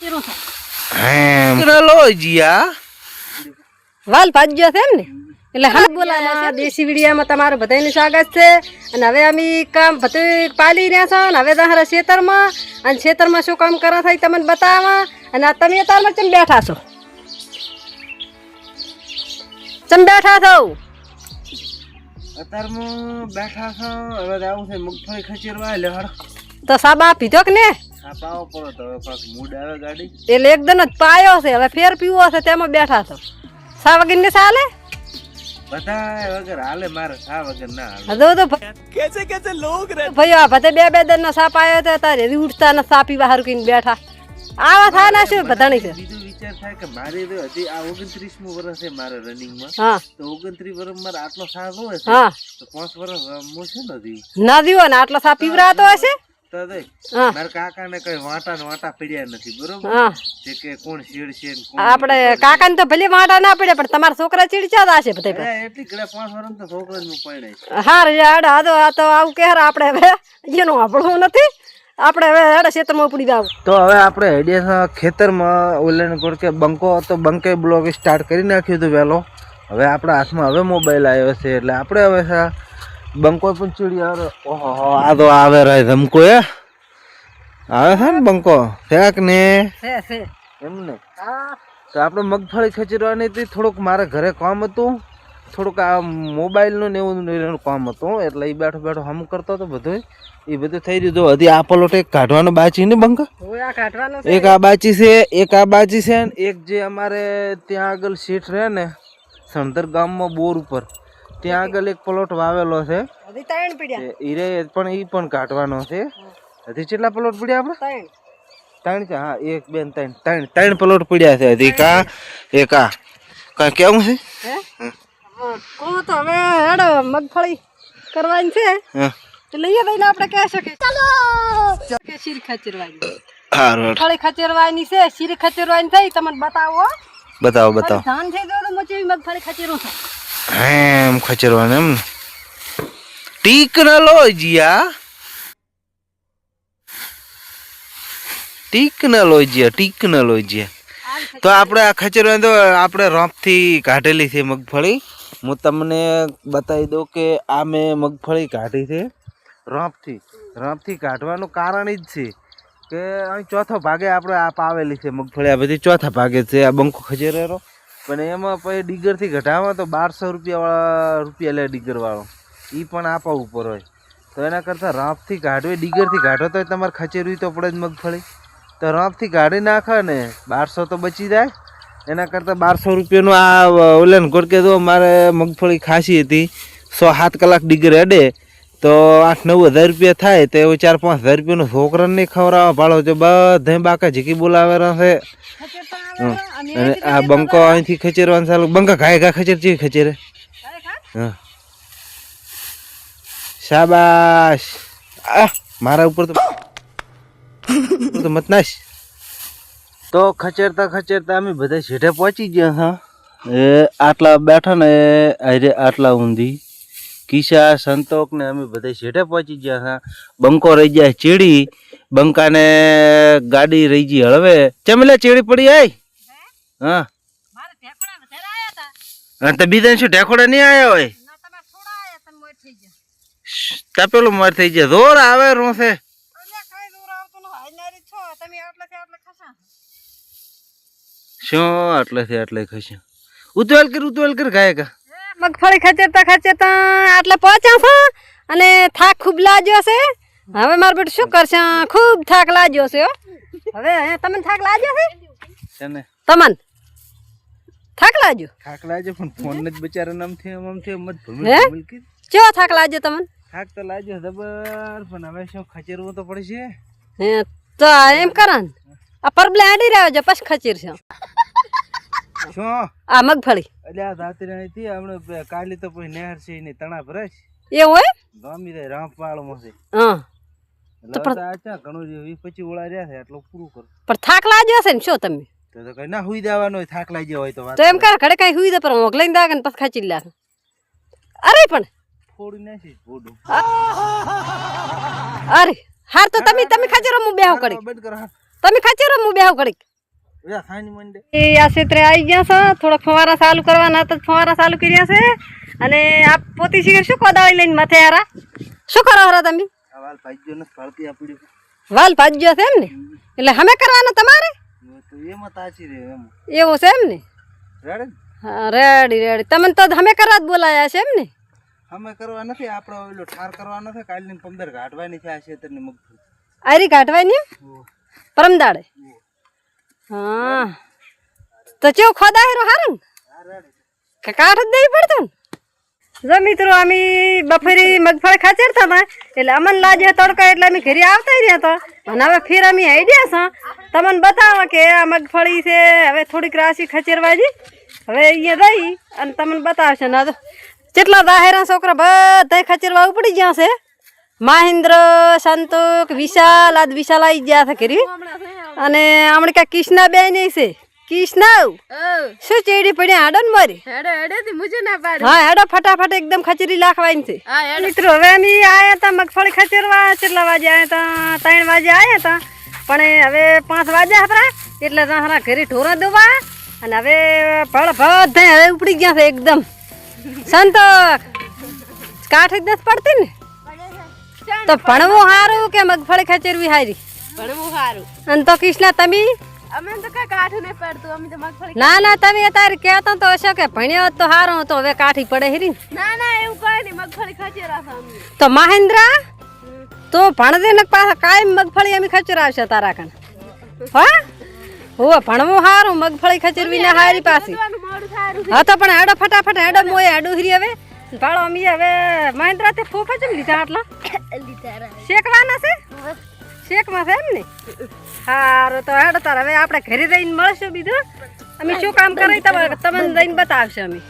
છે જીયા. વાલ ભાજ્યો છે એમ ને? એટલે હા બોલાવા દેશી વિડીયામાં તમારું બધાનું સ્વાગત છે. અને હવે અમે કામ બધું પાલી રહ્યા છો. અને હવે તમારા ખેતરમાં અને ખેતરમાં શું કામ કરો થાય તમને બતાવવા. અને તમે અત્યારમાં ચમ બેઠા છો? ચમ બેઠા છો? અત્યારમાં બેઠા છો. હવે આવું છે મગફળી ખચેરવા તો સાબા પીધો કે ને? આ પાવો પડો તો હવે પાક મૂડ આવે ગાડી. એટલે એકદમ જ પાયો છે હવે ફેર પીવો છે તેમાં બેઠા છો. સા વગર ને ચાલે? બધા વગર હાલે મારે સા વગર ના હાલે. હજુ તો કેસે કેસે લોગ રે ભાઈ આ બધે બે બે દન નો સાપ આવ્યો તો તારે ઉઠતા ન સા પીવા હારું કઈને બેઠા. આવા થાય ના શું બધાની છે? બીજું વિચાર થાય કે મારે તો હજી આ ઓગણત્રીસમું વર્ષ છે મારે રનિંગમાં. હા. તો ઓગણત્રીસ વર્ષ મારે આટલો સાથ હોય છે? હા. તો પાંચ વર્ષ હું નથી. ના દીવો ને આટલો સા પીવરાતો હશે? તો દે હા. મારા કાકાને કઈ વાંટા વાંટા પડ્યા નથી બરોબર? જે કે કોણ છે આપણે કાકા ને તો ભલે વાંટા ના પડે પણ તમારા છોકરા ચીડચા હશે બધા એટલી ઘણા પાંચ વર્ષ તો છોકરા નું પરણાય હાર યાડ આ તો આ તો આવું કે આપણે હવે એનું આપણું નથી. આપણે હવે હેડ ક્ષેત્રમાં ઉપડી જાવ. તો હવે આપણે હેડિયા ખેતરમાં ઓલેન કોડ કે બંકો હતો બંકે બ્લોગ સ્ટાર્ટ કરી નાખ્યું હતું વહેલો. હવે આપણા હાથમાં હવે મોબાઈલ આવ્યો છે એટલે આપણે હવે સા બંકો પણ ચીડી આવે ઓહો આ તો આવે રહે ધમકો એ આવે છે ને બંકો? ફેક ને. છે છે. એમ ને હા તો આપણે મગફળી ખચરવાની હતી. થોડુંક મારે ઘરે કામ હતું. થોડુંક આ મોબાઈલનું ને એવું કામ હતું. એટલે એ બેઠો બેઠો હમ કરતો હતો બધું એ બધું થઈ રહ્યું. હતું હજી આ પલોટ એક કાઢવાનો બાકી ને બંકા? હવે આ કાઢવાનું એક આ બાચી છે એક આ બાચી છે ને એક જે અમારે ત્યાં આગળ સીટ રહે ને સણધર ગામમાં બોર ઉપર. ત્યાં આગળ એક પ્લોટ વાવેલો છે. હજી ત્રણ પીડ્યા. એ રે પણ એ પણ કાઢવાનો છે. હજી કેટલા પ્લોટ પડ્યા આપણે? ત્રણ. છે હા એક બેન ત્રણ. ત્રણ ત્રણ પ્લોટ પડ્યા છે હજી કા એક આ કા કેવું છે? હે? તો હવે હેડ મગફળી કરવાની છે. તો લઈએ ભાઈ આપણે કહી શકીએ? ચાલો! કે શીર ખચરવાની. મગફળી ખચરવાની છે શીર ખચરવાની થઈ તમને બતાવો. બતાવો બતાવો. ધાન થઈ ગયો તો મોચી મગફળી ખચેરું છે? એમ ખચરવાનું એમ. ટેકનોલોજીયા ટેકનોલોજીયા ટેકનોલોજીયા તો આપણે આ ખચરવાનું તો આપણે રોપથી કાઢેલી છે મગફળી. હું તમને બતાવી દઉં કે આ મેં મગફળી કાઢી છે. રોપથી રોપથી કાઢવાનું કારણ જ છે કે અહીં ચોથો ભાગે આપણે આ પાવેલી છે મગફળી. આ બધી ચોથા ભાગે છે. આ બંકો ખજેરેરો પણ એમાં પછી ડીગરથી ઘટાડવા તો બારસો રૂપિયાવાળા રૂપિયા લે ડીગરવાળો. એ પણ આપા ઉપર હોય. તો એના કરતાં રાંપથી કાઢવી, ડીગરથી કાઢો તો તમારે ખચેરવી તો પડે જ મગફળી. તો રાંપથી કાઢી નાખો ને બારસો તો બચી જાય. એના કરતાં બારસો રૂપિયાનું આ ઓલેન ગોળકે તો મારે મગફળી ખાસી હતી, સો સાત કલાક ડીગર હેડે તો આઠ નવ હજાર રૂપિયા થાય તો એવું ચાર પાંચ હજાર રૂપિયાનો છોકરાને નહીં ખવડાવવા ભાડો છે બધા બાકા ઝીકી બોલાવેલા છે. અને આ બંકો અહીંથી ખચેરવાનું ચાલુ બંકા ઘાય ઘા ખચેર ચી ખચેરે હા. શાબાશ. આ મારા ઉપર તો ઉપર તો મત નાશ તો ખચેરતા ખચેરતા અમે બધા છેઠે પહોંચી ગયા હા. એ આટલા બેઠા ને અરે આટલા ઊંધી. કિશા સંતોક ને અમે બધા છેઠે પહોંચી ગયા હા. બંકો રહી ગયા ચીડી. બંકાને ગાડી રહી ગઈ હળવે. ચમેલા ચીડી પડી આઈ હા? હતા તો. બીજા શું ઢેકોડા નહીં આવ્યા હોય? તપેલું મર થઈ જાય જોર આવે હાજનારી છો. તમે આટલે થી આટલેથી આટલે ખસ્યા? ઉતવેલ કર ઉતવેલ કર ગાય કા મગફળી ખચેરતા ખચેરતા આટલે પહોંચ્યા છો અને થાક ખૂબ લાગ્યો છે હવે મારું બેટું શું કરશે? ખૂબ થાક લાગ્યો છે હવે તમને થાક લાગ્યો છે તમને? થાક લાગ્યો? થાક લાગે પણ ફોન જ બિચારા નામથી આમ થી મત હે? ભૂમિ ભૂમિ કેવો થાક લાગ્યો તમને? થાક તો લાગ્યો જબર પણ હવે શું ખચેરવું તો પડશે? હે તો એમ કરન. આ પરબલે આડી રહ્યો છે પછી ખચીર છે શું? આ મગફળી. એટલે આ રાત્રે અહીંથી આપણે કાલી તો પછી નહેર છે ને તણા ભરાશ એ હોય? ગામી રહે રામ પાળમાં છે. હા. તો આ ચા ઘણું જે 20 25 ઓળા રહ્યા છે એટલું પૂરું કર. પણ થાક લાગ્યો છે ને શું તમે? તો તો કઈ ના હુઈ દેવાનો હોય થાક લાગ્યો હોય તો વાત તો એમ કર. ઘડે કઈ હુઈ દે પર મોકલાઈને લઈને દાગન પછી ખાચી લા અરે પણ! થોડી નાખી ભોડું અરે હાર તો તમે તમે ખચરો હું બેહો કરી કરો. તમે ખચેરો હું બેહું મંડે એ આ ક્ષેત્રે આવી ગયા છે. થોડા ફવારા ચાલુ કરવાના હતા ફવારા ચાલુ કર્યા છે. અને આ પોતી શીખર શું કોદાળી લઈને માથે હારા શું કરો હારા તમે? વાલ ભાજ્યો છે એમ ને એટલે હમે કરવાનો તમારે? એવું છે એમ ને હા રેડી રેડી. તમને તો હમે કરવા જ બોલાયા છે એમ ને અમે કરવા નથી આપણો ઓલો ઠાર કરવા નથી કાલની પંદર ગાંઠવાની છે આ ક્ષેત્રની મગફળી. આરી ગાંઠવાની પરમદાડે? હા. તો ચેવું ખોદા હેરો હારું? કે કાઢ જ જો મિત્રો અમે બફરી મગફળી ખાચરતા એટલે અમને લાજે તડકો, એટલે અમે ઘરે આવતા રહ્યા હતા અને હવે ફેર અમે આઈડિયા છે. તમને બતાવો કે આ મગફળી છે, હવે થોડીક રાશી ખચેરવાજી. હવે અહીંયા રહી અને તમને બતાવશે. ના તો કેટલા દાહેરા છોકરા બધા ખચેરવા ઉપડી ગયા છે. મહેન્દ્ર, સંતોક, વિશાલ, આજ વિશાલ આવી ગયા છે ઘરે. અને હમણાં ક્યાં કિષ્ના બે નહીં છે કિષ્ના શું ચેડી પડી હાડો ને મારી. હા હેડો ફટાફટ એકદમ ખચરી લાખવાની છે. મિત્રો હવે અમે આયા હતા મગફળી ખચરવા કેટલા વાગે આયા હતા ત્રણ વાગે આયા હતા પણ એ હવે પાંચ વાગ્યા હતા એટલે તારા ઘરે ઢોરા દોવા અને હવે ભળ ભળ હવે ઉપડી ગયા છે એકદમ. સંતોક કાઠ જ નથી પડતી ને? તો ભણવું સારું કે મગફળી ખચરવી હારી? ભણવું સારું અને તો કિષ્ના તમે? અમે તો કઈ કાઠું નહીં પડતું અમે તો મગફળી ના ના તમે અત્યારે કહેતા તો હશો કે ભણ્યો તો સારો હતો હવે કાઠી પડે હેરી ને. ના એવું કઈ નહીં મગફળી ખચી રાખો અમે તો મહેન્દ્રા તો ભણદે ને પાછા કાયમ મગફળી અમે ખચરાવશે તારા કણ. હા? હોવે ભણવું સારું મગફળી ખચરવી ને હારી પાછી. હા તો પણ હેડો ફટાફટ હેડો મોય હેડો હિરી હવે. ભાડો અમે હવે મહેન્દ્રા તે ફોફા ચમ લીધા આટલા? લીધા શેકવાના છે? શેકમાં છે એમ ને? સારું તો હેડો તાર, હવે આપણે ઘરે જઈને મળશું બીજું. અમે શું કામ કરી તમે તમને જઈને બતાવશે અમે.